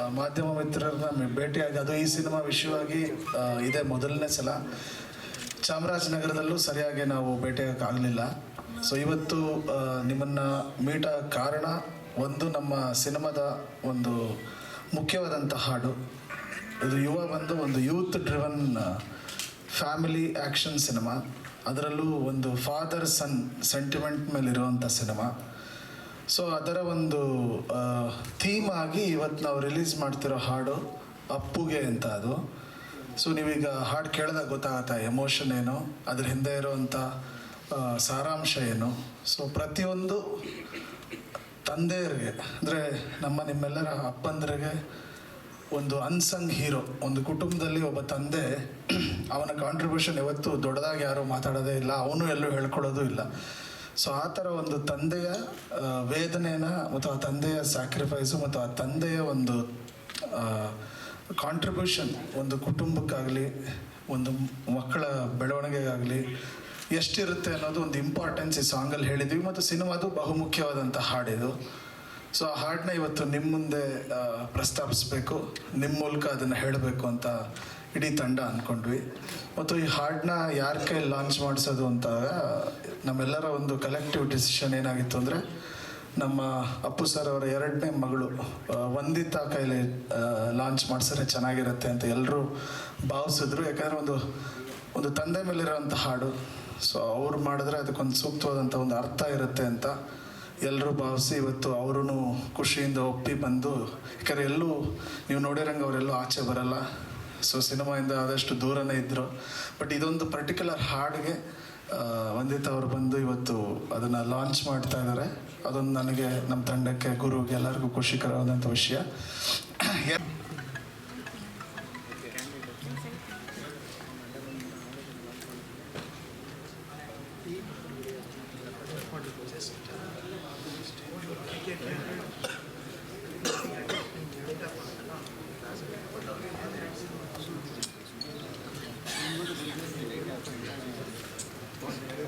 ಮಾಧ್ಯಮ ಮಿತ್ರರನ್ನ ಭೇಟಿಯಾಗಿ ಅದು ಈ ಸಿನಿಮಾ ವಿಷಯವಾಗಿ ಇದೇ ಮೊದಲನೇ ಸಲ. ಚಾಮರಾಜನಗರದಲ್ಲೂ ಸರಿಯಾಗಿ ನಾವು ಭೇಟಿಯಾಗಕ್ಕಾಗಲಿಲ್ಲ ಸೊ ಇವತ್ತು ನಿಮ್ಮನ್ನ ಮೀಟ್ ಕಾರಣ ಒಂದು ನಮ್ಮ ಸಿನಿಮಾದ ಒಂದು ಮುಖ್ಯವಾದಂಥ ಹಾಡು. ಇದು ಯುವ ಬಂದು ಒಂದು youth driven family action cinema. ಅದರಲ್ಲೂ ಒಂದು ಫಾದರ್ ಸನ್ ಸೆಂಟಿಮೆಂಟ್ ಮೇಲೆ ಇರುವಂಥ ಸಿನಿಮಾ. ಸೊ ಅದರ ಒಂದು ಥೀಮ್ ಆಗಿ ಇವತ್ತು ನಾವು ರಿಲೀಸ್ ಮಾಡ್ತಿರೋ ಹಾಡು ಅಪ್ಪುಗೆ ಅಂತ ಅದು. ಸೊ ನೀವೀಗ ಹಾಡು ಕೇಳಿದಾಗ ಗೊತ್ತಾಗತ್ತೆ ಎಮೋಷನ್ ಏನು, ಅದ್ರ ಹಿಂದೆ ಇರುವಂಥ ಸಾರಾಂಶ ಏನು. ಸೊ ಪ್ರತಿಯೊಂದು ತಂದೆಯರಿಗೆ, ಅಂದರೆ ನಮ್ಮ ನಿಮ್ಮೆಲ್ಲರ ಅಪ್ಪಂದರಿಗೆ ಒಂದು ಅನ್ಸಂಗ್ ಹೀರೋ ಒಂದು ಕುಟುಂಬದಲ್ಲಿ ಒಬ್ಬ ತಂದೆ, ಅವನ ಕಾಂಟ್ರಿಬ್ಯೂಷನ್ ಯಾವತ್ತೂ ದೊಡ್ಡದಾಗಿ ಯಾರೂ ಮಾತಾಡೋದೇ ಇಲ್ಲ, ಅವನು ಎಲ್ಲೂ ಹೇಳ್ಕೊಳ್ಳೋದು ಇಲ್ಲ. ಸೊ ಆ ಥರ ಒಂದು ತಂದೆಯ ವೇದನೆನ ಮತ್ತು ಆ ತಂದೆಯ ಸ್ಯಾಕ್ರಿಫೈಸು ಮತ್ತು ಆ ತಂದೆಯ ಒಂದು ಕಾಂಟ್ರಿಬ್ಯೂಷನ್ ಒಂದು ಕುಟುಂಬಕ್ಕಾಗಲಿ, ಒಂದು ಮಕ್ಕಳ ಬೆಳವಣಿಗೆಗಾಗಲಿ ಎಷ್ಟಿರುತ್ತೆ ಅನ್ನೋದು ಒಂದು ಇಂಪಾರ್ಟೆನ್ಸ್ ಈ ಸಾಂಗಲ್ಲಿ ಹೇಳಿದ್ವಿ ಮತ್ತು ಸಿನಿಮಾದು ಬಹುಮುಖ್ಯವಾದಂಥ ಹಾಡಿದು. ಸೊ ಆ ಹಾಡನ್ನ ಇವತ್ತು ನಿಮ್ಮ ಮುಂದೆ ಪ್ರಸ್ತಾಪಿಸ್ಬೇಕು ನಿಮ್ಮ ಮೂಲಕ ಅದನ್ನು ಹೇಳಬೇಕು ಅಂತ ಇಡೀ ತಂಡ ಅಂದ್ಕೊಂಡ್ವಿ ಮತ್ತು ಈ ಹಾಡನ್ನ ಯಾರ ಕೈಲಿ ಲಾಂಚ್ ಮಾಡಿಸೋದು ಅಂತ, ನಮ್ಮೆಲ್ಲರ ಒಂದು ಕಲೆಕ್ಟಿವ್ ಡಿಸಿಷನ್ ಏನಾಗಿತ್ತು ಅಂದರೆ, ನಮ್ಮ ಅಪ್ಪು ಸರ್ ಅವರ ಎರಡನೇ ಮಗಳು ವಂದಿತ ಕೈಲಿ ಲಾಂಚ್ ಮಾಡಿಸಿದ್ರೆ ಚೆನ್ನಾಗಿರುತ್ತೆ ಅಂತ ಎಲ್ಲರೂ ಭಾವಿಸಿದ್ರು. ಯಾಕಂದರೆ ಒಂದು ಒಂದು ತಂದೆ ಮೇಲಿರೋಂಥ ಹಾಡು. ಸೊ ಅವ್ರು ಮಾಡಿದ್ರೆ ಅದಕ್ಕೊಂದು ಸೂಕ್ತವಾದಂಥ ಒಂದು ಅರ್ಥ ಇರುತ್ತೆ ಅಂತ ಎಲ್ಲರೂ ಭಾವಿಸಿ ಇವತ್ತು ಅವರು ಖುಷಿಯಿಂದ ಒಪ್ಪಿ ಬಂದು ಯಾಕಂದರೆ ಎಲ್ಲೂ ನೀವು ನೋಡಿರಂಗೆ ಅವರೆಲ್ಲೂ ಆಚೆ ಬರಲ್ಲ. ಸೊ ಸಿನಿಮಾಯಿಂದ ಆದಷ್ಟು ದೂರನೇ ಇದ್ದರು ಬಟ್ ಇದೊಂದು ಪರ್ಟಿಕ್ಯುಲರ್ ಹಾಡಿಗೆ ವಂದಿತಾ ಅವರು ಬಂದು ಇವತ್ತು ಅದನ್ನು ಲಾಂಚ್ ಮಾಡ್ತಾ ಇದ್ದಾರೆ ಅದೊಂದು ನನಗೆ ನಮ್ಮ ತಂಡಕ್ಕೆ, ಗುರುಗೆ ಎಲ್ಲರಿಗೂ ಖುಷಿಕರವಾದಂಥ ವಿಷಯ.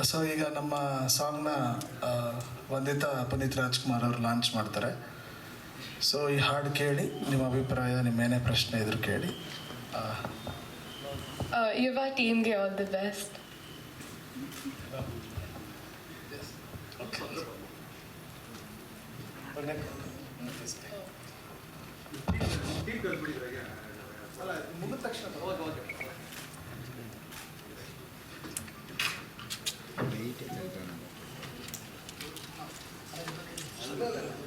ಸೊ ಈಗ ನಮ್ಮ ಸಾಂಗ್ನ ವಂದಿತಾ ಪುನೀತ್ ರಾಜ್ಕುಮಾರ್ ಅವರು ಲಾಂಚ್ ಮಾಡ್ತಾರೆ. ಸೊ ಈ ಹಾಡು ಕೇಳಿ ನಿಮ್ಮ ಅಭಿಪ್ರಾಯ ನಿಮ್ಮ ಏನೇ ಪ್ರಶ್ನೆ ಇದ್ರು ಕೇಳಿ. ಯುವ ಟೀಮ್ಗೆ ಆಲ್ ದಿ ಬೆಸ್ಟ್ ಮುಗಿದ best. Gracias.